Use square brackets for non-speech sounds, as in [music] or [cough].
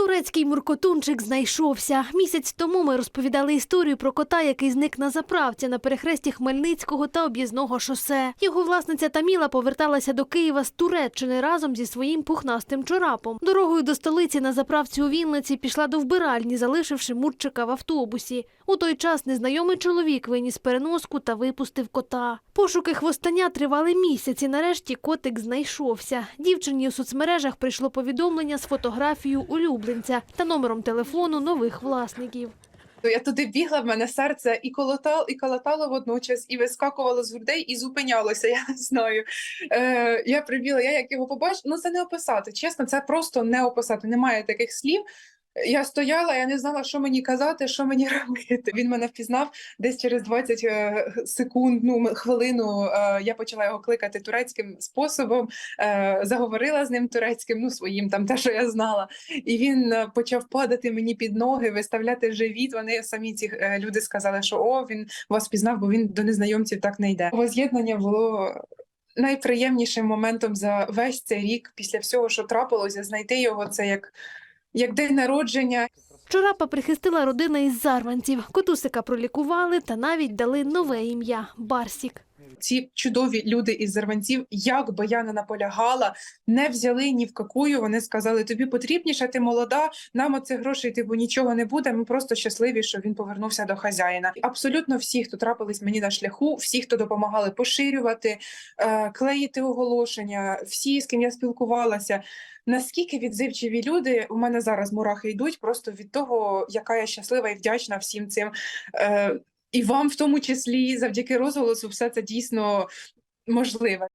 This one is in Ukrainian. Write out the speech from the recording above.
Турецький муркотунчик знайшовся. Місяць тому ми розповідали історію про кота, який зник на заправці на перехресті Хмельницького та об'їзного шосе. Його власниця Таміла поверталася до Києва з Туреччини разом зі своїм пухнастим чорапом. Дорогою до столиці на заправці у Вінниці пішла до вбиральні, залишивши мурчика в автобусі. У той час незнайомий чоловік виніс переноску та випустив кота. Пошуки хвостання тривали місяць і нарешті котик знайшовся. Дівчині у соцмережах прийшло повідомлення з фотографією улюбленця та номером телефону нових власників. Я туди бігла, в мене серце і колотало, і колотало водночас, і вискакувало з грудей, і зупинялося. [laughs] Я не знаю. Е, я прибігла, я як його побачила, ну це не описати. Чесно, це просто не описати. Немає таких слів. Я стояла, я не знала, що мені казати, що мені [laughs] робити. Він мене впізнав десь через 20 е, секунд, ну хвилину. е, Я почала його кликати турецьким способом, е, заговорила з ним турецьким, ну своїм там те, що я знала. І він почав падати мені під ноги, виставляти живіт. Вони самі ці люди сказали, що о, він вас пізнав, бо він до незнайомців так не йде. Воз'єднання було найприємнішим моментом за весь цей рік, після всього, що трапилося, знайти його це як, як день народження. Чорапа прихистила родина із зарванців. Котусика пролікували та навіть дали нове ім'я Барсік. Ці чудові люди із Зарванців, як би я не наполягала, не взяли ні в какую. Вони сказали: тобі потрібніше, ти молода, нам оцих грошей типу нічого не буде. Ми просто щасливі, що він повернувся до хазяїна. Абсолютно всі, хто трапились мені на шляху, всі, хто допомагали поширювати, е, клеїти оголошення, всі, з ким я спілкувалася. Наскільки відзивчиві люди у мене зараз мурахи йдуть, просто від того, яка я щаслива і вдячна всім цим. Е, і вам в тому числі завдяки розголосу все це дійсно можливе.